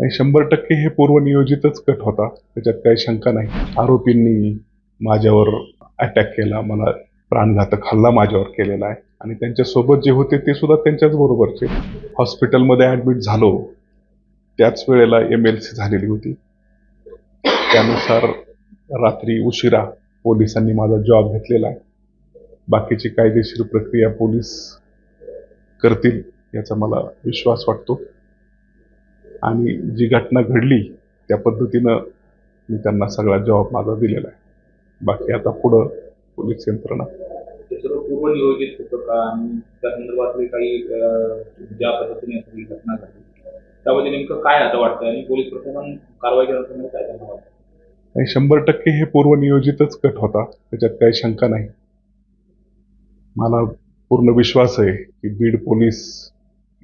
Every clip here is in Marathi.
आणि शंभर टक्के हे पूर्वनियोजितच कट होता. त्याच्यात काही शंका नाही. आरोपींनी माझ्यावर अटॅक केला. मला प्राणघातक हल्ला माझ्यावर केलेला आहे. आणि त्यांच्यासोबत जे होते ते सुद्धा त्यांच्याच बरोबरचे. हॉस्पिटलमध्ये ॲडमिट झालो. त्याच वेळेला एम एल सी झालेली होती. त्यानुसार रात्री उशिरा पोलिसांनी माझा जॉब घेतलेला आहे. बाकीची कायदेशीर प्रक्रिया पोलीस करतील याचा मला विश्वास वाटतो. आणि जी घटना घडली त्या पद्धतीनं मी त्यांना सगळा जबाब माझा दिलेला आहे. बाकी आता पुढं पोलीस यंत्रणा. पूर्वनियोजित होतं का? आणि त्या संदर्भातले काही ज्या पद्धतीने सगळी घटना घडली त्यामध्ये नेमकं काय आता वाटतं आणि पोलीस प्रशासन कारवाई काय त्यांना वाटतं आणि शंभर टक्के हे पूर्वनियोजितच कट होता. त्याच्यात काही शंका नाही. मला पूर्ण विश्वास आहे की बीड पोलीस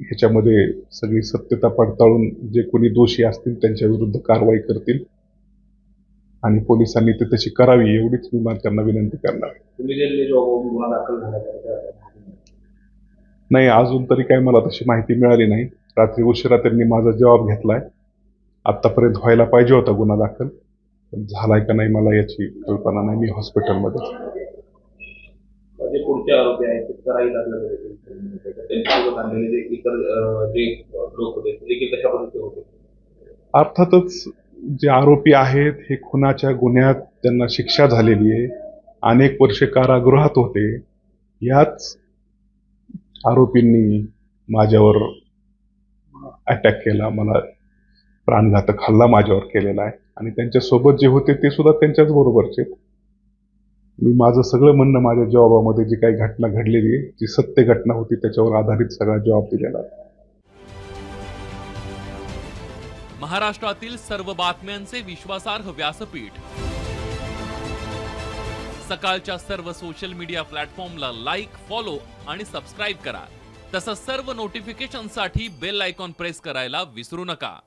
ह्याच्यामध्ये सगळी सत्यता पडताळून जे कोणी दोषी असतील त्यांच्या विरुद्ध कारवाई करतील. आणि पोलिसांनी ते तशी करावी एवढीच मी त्यांना विनंती करणार नाही अजून तरी काही मला तशी माहिती मिळाली नाही. रात्री उशिरा त्यांनी माझा जबाब घेतलाय. आतापर्यंत व्हायला पाहिजे होता गुन्हा दाखल पण झालाय का नाही मला याची कल्पना नाही. मी हॉस्पिटलमध्ये त्यांच्यासोबत आणलेले जे इतर जे लोक होते ते कशा पद्धतीचे होते अर्थातच जे आरोपी आहेत हे खुनाच्या गुन्ह्यात त्यांना शिक्षा झालेली आहे. अनेक वर्षे कारागृहात होते. याच आरोपींनी माझ्यावर अटॅक केला. मला प्राणघातक हल्ला माझ्यावर केलेला आहे. आणि त्यांच्यासोबत जे होते ते सुद्धा त्यांच्याच बरोबरचे मी माझं सगळं म्हणणं माझ्या जॉबामध्ये जी काही घटना घडलेली आहे जी सत्य घटना होती त्याच्यावर आधारित सगळा जॉब दिलेला महाराष्ट्रातील सर्व बातम्यांचे विश्वासार्ह व्यासपीठ. सकाळच्या सर्व सोशल मीडिया प्लॅटफॉर्मला लाईक फॉलो आणि सबस्क्राईब करा. तसंच सर्व नोटिफिकेशनसाठी बेल आयकॉन प्रेस करायला विसरू नका.